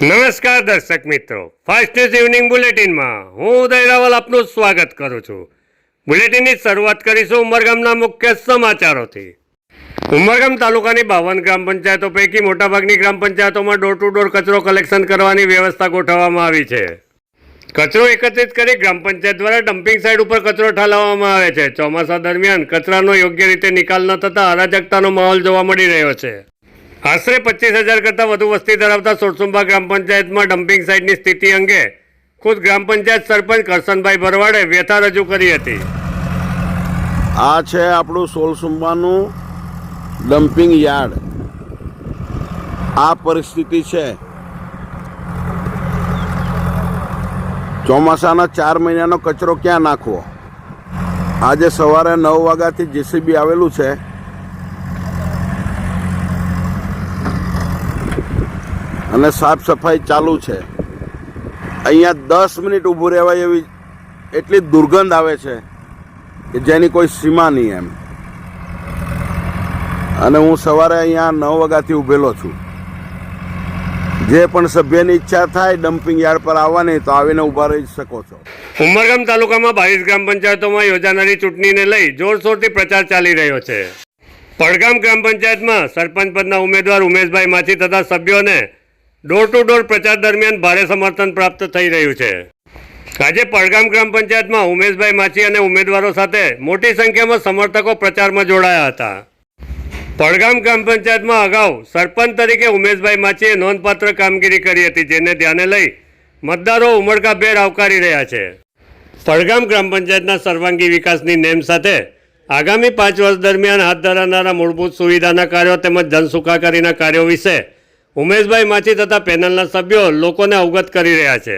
નમસ્કાર દર્શક મિત્રો. ફાસ્ટ ન્યૂઝ ઇવનિંગ બુલેટિનમાં હું ઉદય રાવલ આપનું સ્વાગત કરું છું. બુલેટિનની શરૂઆત કરીશું ઉમરગામના મુખ્ય સમાચારોથી. ઉમરગામ તાલુકાની બાવન ગ્રામ પંચાયતો પૈકી મોટાભાગની ગ્રામ પંચાયતોમાં ડોર ટુ ડોર કચરો કલેક્શન કરવાની વ્યવસ્થા ગોઠવવામાં આવી છે. કચરો એકત્રિત કરી ગ્રામ પંચાયત દ્વારા ડમ્પિંગ સાઇટ ઉપર કચરો ઠાલવવામાં આવે છે. ચોમાસા દરમિયાન કચરાનો યોગ્ય રીતે નિકાલ ન થતાં અરાજકતાનો માહોલ જોવા મળી રહ્યો છે. આશરે પચીસ હજાર કરતાં વધુ વસ્તી ધરાવતા સોરસુંબા ગ્રામ પંચાયતમાં ડમ્પિંગ સાઇટની સ્થિતિ અંગે ખુદ ગ્રામ પંચાયત સરપંચ કરશનભાઈ ભરવાડે વ્યથા રજૂ કરી હતી. આ છે આપણું સોલસુંબાનું ડમ્પિંગ યાર્ડ. આ પરિસ્થિતિ છે. ચોમાસાના ચાર મહિનાનો કચરો ક્યાં નાખવો? આજે સવારે નવ વાગ્યાથી જેસીબી આવેલું છે. અને સાફ સફાઈ ચાલુ છે. અહીંયા દસ મિનિટ ઊભું રહેવાય એવી એટલી દુર્ગંધ આવે છે કે જેની કોઈ સીમા નહીં એમ. અને હું સવારે અહીંયા નવ વાગ્યાથી ઊભેલો છું. જે પણ સભ્યની ઈચ્છા થાય ડમ્પિંગ યાર્ડ પર આવવાની તો આવીને ઊભા રહી શકો છો. ઉમરગામ તાલુકામાં બાવીસ ગ્રામ પંચાયતોમાં યોજાનારી ચૂંટણીને લઈ જોરશોરથી પ્રચાર ચાલી રહ્યો છે. પડગામ ગ્રામ પંચાયતમાં સરપંચ પદના ઉમેદવાર ઉમેશભાઈ માછી તથા સભ્યોને ડોર ટુ ડોર પ્રચાર દરમિયાન ભારે સમર્થન પ્રાપ્ત થઈ રહ્યું છે. આજે પડગામ ગ્રામ પંચાયતમાં ઉમેશભાઈ માછી અને ઉમેદવારો સાથે મોટી સંખ્યામાં સમર્થકો પ્રચારમાં જોડાયા હતા. પડગામ ગ્રામ પંચાયતમાં અગાઉ સરપંચ તરીકે ઉમેશભાઈ માછીએ નોંધપાત્ર કામગીરી કરી હતી, જેને ધ્યાને લઈ મતદારો ઉમળકાભેર આવકારી રહ્યા છે. પડગામ ગ્રામ પંચાયતના સર્વાંગી વિકાસની નેમ સાથે આગામી પાંચ વર્ષ દરમિયાન હાથ ધરાનારા મૂળભૂત સુવિધાના કાર્યો તેમજ જનસુખાકારીના કાર્યો વિશે ઉમેશભાઈ માછી તથા પેનલના સભ્યો લોકોને અવગત કરી રહ્યા છે.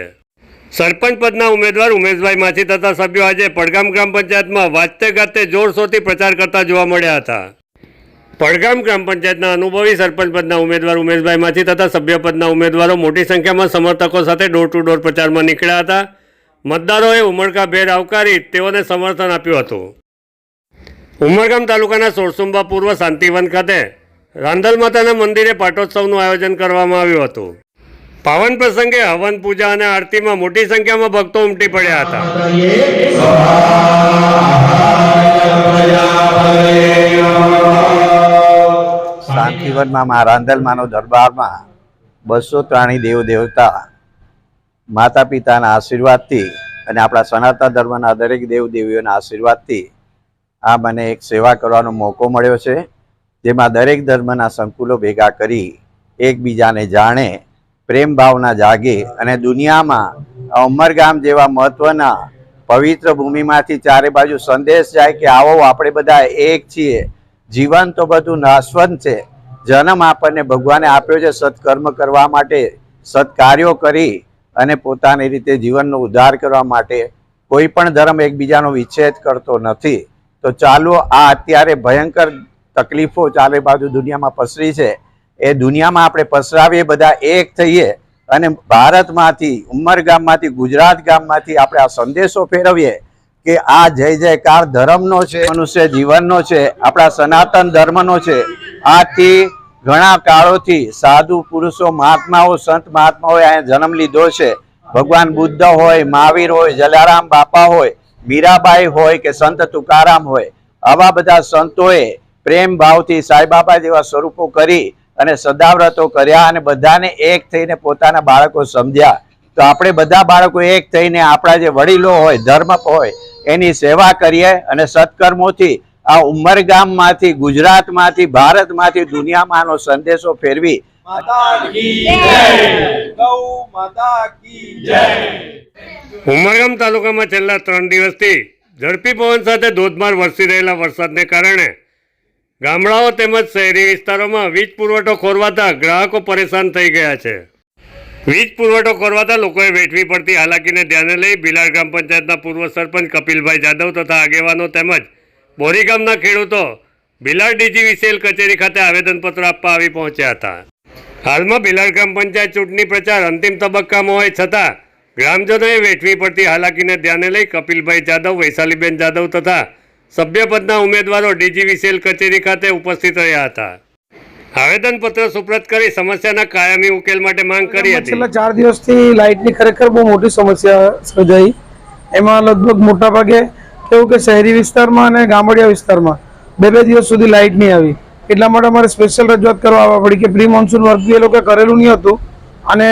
સરપંચ પદના ઉમેદવાર ઉમેશભાઈ માછી તથા સભ્યો આજે પડગામ ગ્રામ પંચાયતમાં વાજતે ગાતે જોરશોરથી પ્રચાર કરતા જોવા મળ્યા હતા. પડગામ ગ્રામ પંચાયતના અનુભવી સરપંચ પદના ઉમેદવાર ઉમેશભાઈ માછી તથા સભ્ય પદના ઉમેદવારો મોટી સંખ્યામાં સમર્થકો સાથે ડોર ટુ ડોર પ્રચારમાં નીકળ્યા હતા. મતદારોએ ઉમળકાભેર આવકારી તેઓને સમર્થન આપ્યું હતું. ઉમરગામ તાલુકાના સોરસુંબા પૂર્વ શાંતિવન ખાતે રાંદલ માતાના મંદિરે પાટોત્સવનું આયોજન કરવામાં આવ્યું હતું. પાવન પ્રસંગે હવન પૂજા અને આરતીમાં મોટી સંખ્યામાં ભક્તો ઉમટી પડ્યા હતા. શાંતિવનમાં મા રાંધલમાનો દરબારમાં બસો ત્રાણી દેવ દેવતા માતા પિતાના આશીર્વાદથી અને આપણા સનાતન ધર્મના દરેક દેવ દેવીઓના આશીર્વાદથી આ મને એક સેવા કરવાનો મોકો મળ્યો છે. જેમાં દરેક ધર્મના સંકુલો ભેગા કરી એકબીજાને જાણે, પ્રેમ ભાવના જાગે અને દુનિયામાં અમરગામ જેવા મહત્વના પવિત્ર ભૂમિમાંથી ચારે બાજુ સંદેશ જાય કે આવો આપણે બધા એક છીએ. જીવન તો બધું નાશવંત છે. જન્મ આપણને ભગવાને આપ્યો છે સત્કર્મ કરવા માટે, સત્કાર્યો કરી અને પોતાની રીતે જીવનનો ઉદ્ધાર કરવા માટે. કોઈ પણ ધર્મ એકબીજાનો વિચ્છેદ કરતો નથી. તો ચાલો આ અત્યારે ભયંકર તકલીફો ચારે બાજુ દુનિયામાં પસરી છે. એ દુનિયામાં આપણે પસરાવીએ બધા એક થઈએ અને ભારતમાંથી ઉમરગામમાંથી ગુજરાત ગામમાંથી આપણે આ સંદેશો ફેરવીએ કે આ જય જયકાર ધર્મનો છે, મનુષ્ય જીવનનો છે, આપણા સનાતન ધર્મનો છે. આથી ઘણા કાળોથી સાધુ પુરુષો, મહાત્માઓ, સંત મહાત્માઓએ અહીંયા જન્મ લીધો છે. ભગવાન બુદ્ધ હોય, મહાવીર હોય, જલારામ બાપા હોય, મીરાબાઈ હોય કે સંત તુકારામ હોય, આવા બધા સંતોએ પ્રેમ ભાવથી સાંઈબાબા જેવા સ્વરૂપો કરી અને સદાવ્રતો કર્યા અને બધાને એક થઈને પોતાના બાળકો સમજ્યા. તો આપણે બધા બાળકો એક થઈને આપણા જે વડીલો હોય ધર્મ હોય એની સેવા કરીએ અને સત્કર્મોથી આ ઉમરગામમાંથી ગુજરાતમાંથી ભારતમાંથી દુનિયામાંનો સંદેશો ફેરવી. ઉમરગામ તાલુકામાં છેલ્લા ત્રણ દિવસથી ઝડપી પવન સાથે ધોધમાર વરસી રહેલા વરસાદને કારણે ગામડાઓ તેમજ શહેરી વિસ્તારોમાં વીજ પુરવઠો ખોરવાતા ગ્રાહકો પરેશાન થઈ ગયા છે. વીજ પુરવઠો ખોરવાતા લોકોએ વેઠવી પડતી હાલાકીને ધ્યાને લઈ ભીલાડ ગ્રામ પંચાયતના પૂર્વ સરપંચ કપિલભાઈ જાદવ તથા આગેવાનો તેમજ બોરી ગામના ખેડૂતો ભીલાડ ડીજીવીસીએલ કચેરી ખાતે આવેદનપત્ર આપવા આવી પહોંચ્યા હતા. હાલમાં ભીલાડ ગ્રામ પંચાયત ચૂંટણી પ્રચાર અંતિમ તબક્કામાં હોય છતાં ગ્રામજનોએ વેઠવી પડતી હાલાકીને ધ્યાને લઈ કપિલભાઈ જાદવ, વૈશાલીબેન જાદવ તથા સભ્યપદના ઉમેદવારો ડીજીવી સેલ કચેરી ખાતે ઉપસ્થિત રહ્યા હતા. આવેદનપત્ર સુપ્રત કરી સમસ્યાના કાયમી ઉકેલ માટે માંગ કરી હતી. છેલ્લા ચાર દિવસથી લાઇટની ખરેખર બહુ મોટી સમસ્યા સર્જાઈ. એમાં લગભગ મોટા ભાગે કેવું કે શહેરી વિસ્તારમાં અને ગામડિયા વિસ્તારમાં બે બે દિવસ સુધી લાઇટ નહીં આવી. એટલા માટે અમારે સ્પેશિયલ રજૂઆત કરવા આવવા પડી કે પ્રી મોન્સૂન વર્ક એ લોકોએ કરેલું નહીં હતું. અને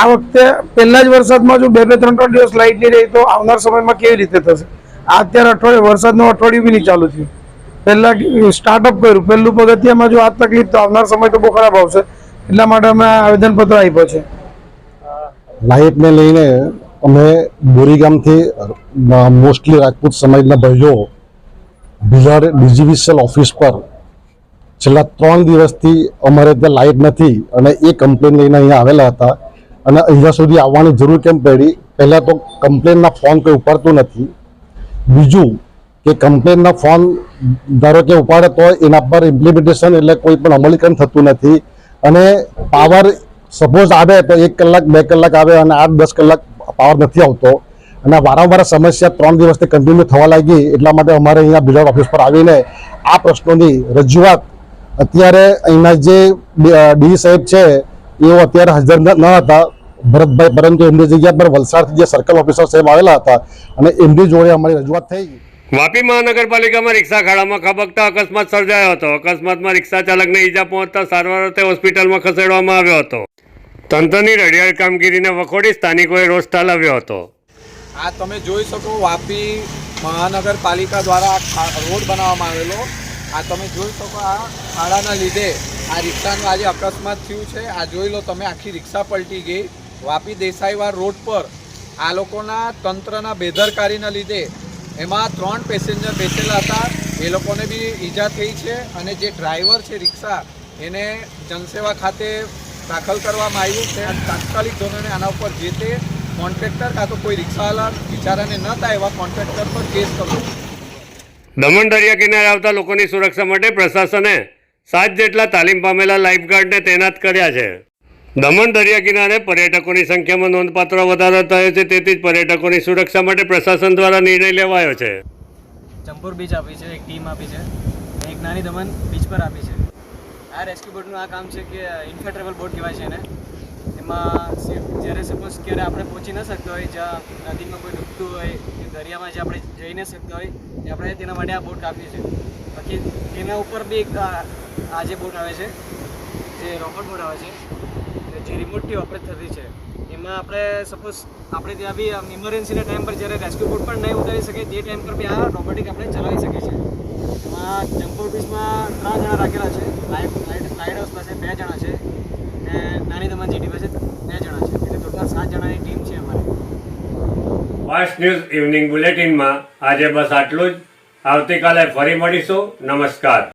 આ વખતે પહેલા જ વરસાદમાં જો બે બે ત્રણ ત્રણ દિવસ લાઇટ નહીં રહી તો આવનાર સમયમાં કેવી રીતે થશે? અત્યારે અઠવાડિયે વરસાદનું અઠવાડિયું બી નહીં ચાલુ થયું. પહેલાં સ્ટાર્ટઅપ કર્યું. પહેલું પગથિયામાં જો આ તકલીફ તો આવનાર સમય તો બહુ ખરાબ આવશે. એટલા માટે અમે આવેદનપત્ર આપ્યો છે. લાઇટને લઈને અમે બોરીગામથી મોસ્ટલી રાજપૂત સમાજના ભાઈઓ બિહાર ડિજિવિશિયલ ઓફિસ પર છેલ્લા ત્રણ દિવસથી અમારે ત્યાં લાઇટ નથી અને એ કમ્પ્લેન લઈને અહીંયા આવેલા હતા. અને અહીંયા સુધી આવવાની જરૂર કેમ પડી? પહેલાં તો કમ્પ્લેનના ફોન કોઈ ઉપાડતું નથી. બીજું કે કમ્પ્લેનના ફોન ધારો કે ઉપાડે તો એના પર ઇમ્પ્લિમેન્ટેશન એટલે કોઈ પણ અમલીકરણ થતું નથી. અને પાવર સપોઝ આવે તો એક કલાક, બે કલાક આવે અને આઠ, દસ કલાક પાવર નથી આવતો. અને વારંવાર સમસ્યા ત્રણ દિવસથી કન્ટિન્યુ થવા લાગી, એટલા માટે અમારે અહીંયા બિલાડ ઓફિસ પર આવીને આ પ્રશ્નોની રજૂઆત અત્યારે અહીંના જે ડી સાહેબ છે, એઓ અત્યારે હાજર ન હતા. ભરતભાઈ પરંતુ એમની જગ્યા પર વલસાડથી જે સર્કલ ઓફિસર સાહેબ આવેલા હતા અને એમની જોડે અમારી રજૂઆત થઈ વાપી મહાનગરપાલિકામાં રિક્ષા ખાડામાં ખબકતા અકસ્માત સર્જાયો હતો. અકસ્માતમાં રિક્ષા ચાલકને ઈજા પહોંચતા સારવાર અર્થે હોસ્પિટલમાં ખસેડવામાં આવ્યો હતો. તંત્રની રડિયાળ કામગીરીને વખોડી સ્થાનિકોએ રોષ ઠાલવ્યો હતો. આ તમે જોઈ શકો વાપી મહાનગરપાલિકા દ્વારા રોડ બનાવવામાં આવેલો. આ તમે જોઈ શકો આ ખાડાના લીધે આ રિક્ષાનું આજે અકસ્માત થયું છે. આ જોઈ લો તમે આખી રિક્ષા પલટી ગઈ. વાપી દેસાઈવાર રોડ પર આ લોકોના તંત્રના બેદરકારીના લીધે એમાં ત્રણ પેસેન્જર બેસેલા હતા. એ લોકોને બી ઈજા થઈ છે અને જે ડ્રાઈવર છે રિક્ષા, એને જનસેવા ખાતે દાખલ કરવામાં આવ્યું છે. તાત્કાલિક ધોરણે આના ઉપર જે તે કોન્ટ્રાક્ટર કાં તો કોઈ રિક્ષાવાલા બિચારાને ન થાય એવા કોન્ટ્રાક્ટર પર કેસ કરવો દમણ દરિયા કિનારે આવતા લોકોની સુરક્ષા માટે પ્રશાસને સાત જેટલા તાલીમ પામેલા લાઇફગાર્ડને તૈનાત કર્યા છે. દમણ દરિયા કિનારે પર્યટકોની સંખ્યામાં નોંધપાત્ર વધારો થયો છે, તેથી જ પર્યટકોની સુરક્ષા માટે પ્રશાસન દ્વારા નિર્ણય લેવાયો છે. ચંપુર બીચ આપી છે, એક ટીમ આપી છે એક નાની દમન બીચ પર આપી છે. આ રેસ્ક્યુ બોટનું આ કામ છે કે ઇન્ફેટ્રેબલ બોટ કહેવાય છે એને. એમાં જ્યારે સપોઝ ક્યારે આપણે પહોંચી ન શકતા હોય, જ્યાં નદીમાં કોઈ ડૂબતું હોય, કે દરિયામાં જે આપણે જઈ ન શકતા હોય, તે આપણે તેના માટે આ બોટ આપીએ છીએ. બાકી તેના ઉપર બી એક આ જે બોટ આવે છે, જે રોબોટ બોટ આવે છે જે રિમોટથી ઓપરેટ થતી છે. એમાં આપણે સપોઝ આપણે ત્યાં બી આમ ઇમરજન્સીના ટાઈમ પર જ્યારે રેસ્ક્યુ બોટ પણ નહીં ઉતારી શકે તે ટાઈમ પર બી આ રોબોટિક આપણે ચલાવી શકીએ છીએ. એમાં જમ્પોર બીચમાં ત્રણ જણા રાખેલા છે. લાઇટ લાઇટ લાઇટ હાઉસ પાસે બે જણા છે ને નાની દમણ જીટી પાસે બે જણા છે. એટલે ટોટલ સાત જણાની ટીમ છે અમારી. ફાસ્ટ ન્યૂઝ ઇવનિંગ બુલેટિનમાં આજે બસ આટલું જ. આવતીકાલે ફરી મળીશું. નમસ્કાર.